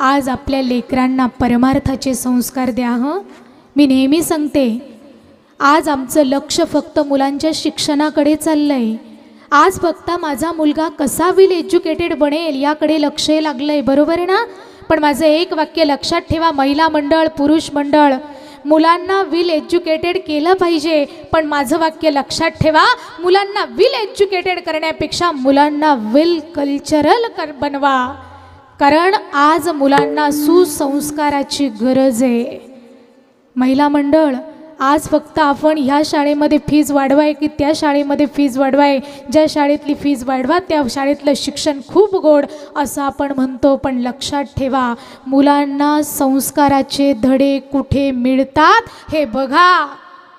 आज आपल्या लेकरांना परमार्थाचे संस्कार द्या हं? मी नेहमी सांगते आज आमचं लक्ष फक्त मुलांच्या शिक्षणाकडे चाललं आहे आज फक्त माझा मुलगा कसा विल एज्युकेटेड बनेल याकडे लक्ष लागलं आहे बरोबर आहे ना? पण माझं एक वाक्य लक्षात ठेवा महिला मंडळ पुरुष मंडळ. मुलांना विल एज्युकेटेड केलं पाहिजे पण माझं वाक्य लक्षात ठेवा मुलांना विल एज्युकेटेड करण्यापेक्षा मुलांना विल कल्चरल कर बनवा. कारण आज मुलांना सुसंस्काराची गरज आहे. महिला मंडळ आज फक्त आपण ह्या शाळेमध्ये फीज वाढवाय की त्या शाळेमध्ये फीज वाढवाय? ज्या शाळेतली फीज वाढवा त्या शाळेतलं शिक्षण खूप गोड असं आपण म्हणतो पण लक्षात ठेवा मुलांना संस्काराचे धडे कुठे मिळतात हे बघा.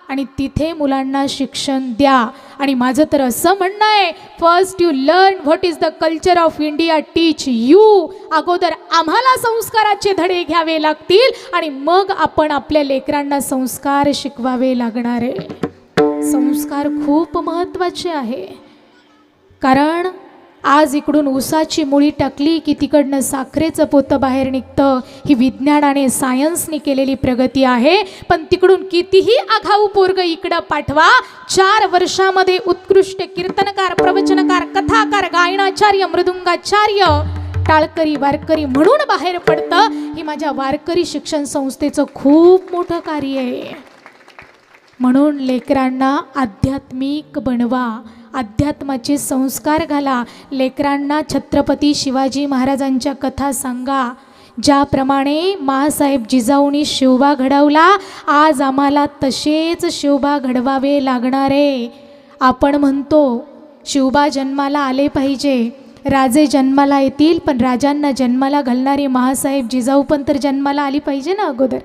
आणि तिथे मुलांना शिक्षण द्या. आणि माझं तर असं म्हणणं आहे first you learn what is the culture of India teach you अगोदर आम्हाला संस्काराचे धडे घ्यावे लागतील आणि मग आपण आपल्या लेकरांना संस्कार शिकवावे लागणार आहे. संस्कार खूप महत्त्वाचे आहे. कारण आज इकडून ऊसाची मुळी टाकली की तिकडनं साखरेचं पोतं बाहेर निघतं. ही विज्ञानाने सायन्सने केलेली प्रगती आहे. पण तिकडून कितीही आघाऊ पोरग इकडं पाठवा. चार वर्षामध्ये उत्कृष्ट कीर्तनकार प्रवचनकार कथाकार गायनाचार्य मृदुंगाचार्य टाळकरी वारकरी म्हणून बाहेर पडतं. ही माझ्या वारकरी शिक्षण संस्थेचं खूप मोठं कार्य आहे. म्हणून लेकरांना आध्यात्मिक बनवा. अध्यात्माचे संस्कार घाला. लेकरांना छत्रपती शिवाजी महाराजांच्या कथा सांगा. ज्याप्रमाणे मासाहेब जिजाऊनी शिवबा घडवला आज आम्हाला तसेच शिवबा घडवावे लागणारे आपण म्हणतो शिवबा जन्माला आले पाहिजे. राजे जन्माला येतील पण राजांना जन्माला घालणारी महासाहेब जिजाऊ पण तर जन्माला आली पाहिजे ना अगोदर.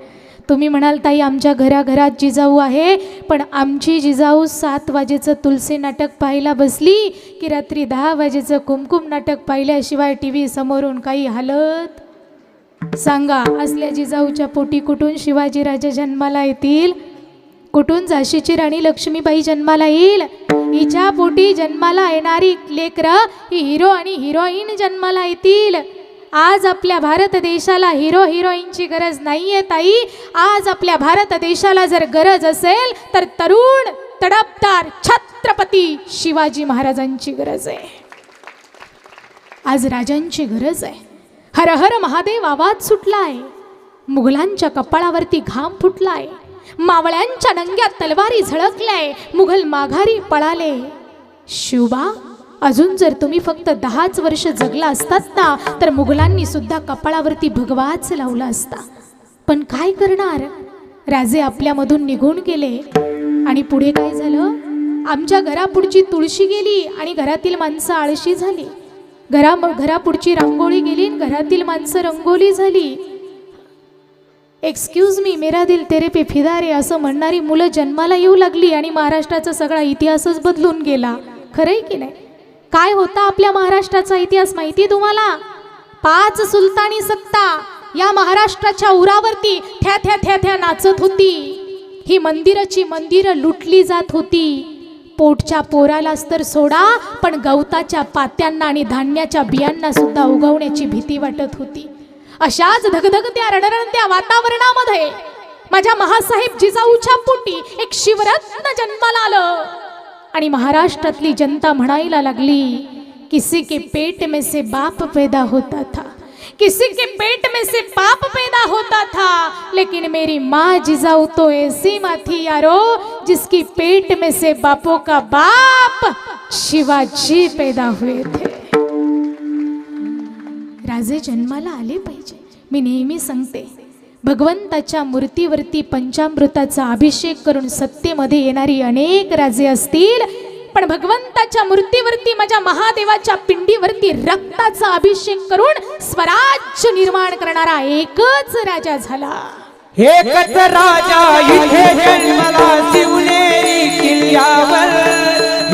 तुम्ही म्हणाल ताई आमच्या घराघरात जिजाऊ आहे पण आमची जिजाऊ सात वाजेचं तुलसी नाटक पाहायला बसली की रात्री दहा वाजेचं कुमकुम नाटक पाहिल्याशिवाय टी व्ही समोरून काही हालत? सांगा असल्या जिजाऊच्या पोटी कुठून शिवाजीराजे जन्माला येतील? कुठून झाशीची राणी लक्ष्मीबाई जन्माला येईल? हिच्या पोटी जन्माला येणारी लेकरं ही हिरो आणि हिरोईन जन्माला येतील. आज आपल्या भारत देशाला हिरो हिरोईनची गरज नाही आहे ताई. आज आपल्या भारत देशाला जर गरज असेल तर तरुण तडपदार छत्रपती शिवाजी महाराजांची गरज आहे. आज राजांची गरज आहे. हर हर महादेव आवाज सुटला आहे मुघलांच्या कपाळावरती घाम फुटलाय. मावळ्यांच्या नंग्या तलवारी झळकल्याय मुघल माघारी पळाले. शिवबा अजून जर तुम्ही फक्त दहाच वर्ष जगला असतात ना तर मुघलांनी सुद्धा कपाळावरती भगवाच लावला असता. पण काय करणार? राजे आपल्यामधून निघून गेले. आणि पुढे काय झालं? आमच्या घरापुढची तुळशी गेली आणि घरातील माणसं आळशी झाली. घरा घरापुढची रांगोळी गेली आणि घरातील माणसं रंगोली झाली. एक्सक्यूज मी मेरा दिल तेरे पे फिदारे असं म्हणणारी मुलं जन्माला येऊ लागली आणि महाराष्ट्राचा सगळा इतिहासच बदलून गेला. खरंय की नाही? काय होता आपल्या महाराष्ट्राचा इतिहास माहिती आहे तुम्हाला? पाच सुलतानी सत्ता या महाराष्ट्राच्या उरावरती थ्या थ्या थ्या थ्या नाचत होती. ही मंदिराची मंदिरं लुटली जात होती. पोटच्या पोरालाच तर सोडा पण गवताच्या पात्यांना आणि धान्याच्या बियांना सुद्धा उगवण्याची भीती वाटत होती. अशाच धगधगत्या रणरणत्या वातावरणामध्ये माझ्या महासाहेब जिजाऊच्या पोटी एक शिवरत्न जन्माला आलं. आणि महाराष्ट्रातली जनता म्हणायला लागली किसी के पेट में से बाप पैदा होता था. किसी के पेट में से पाप पैदा होता था लेकिन मेरी माँ जिजाऊ तो ऐसी माँ थी यारो जिसकी पेट में से बापों का बाप शिवाजी पैदा हुए थे. राजे जन्माला आले पाहिजे. मी नेहमी सांगते भगवंताच्या मूर्तीवरती पंचामृताचा अभिषेक करून सत्तेमध्ये येणारी अनेक राजे असतील. पण भगवंताच्या मूर्तीवरती माझ्या महादेवाच्या पिंडीवरती रक्ताचा अभिषेक करून स्वराज्य निर्माण करणारा एकच राजा झाला. एकच राजा इथे जन्मला शिवनेरी किल्ल्यावर.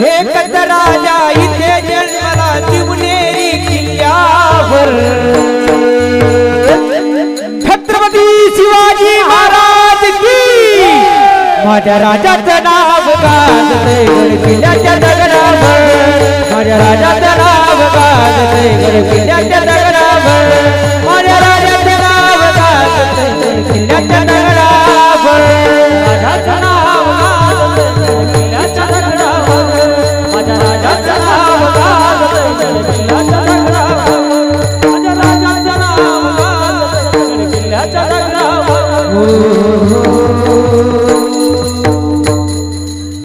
एकच राजा इथे जन्मला शिवनेरी माझ्या राजाचं नाव गाजतंय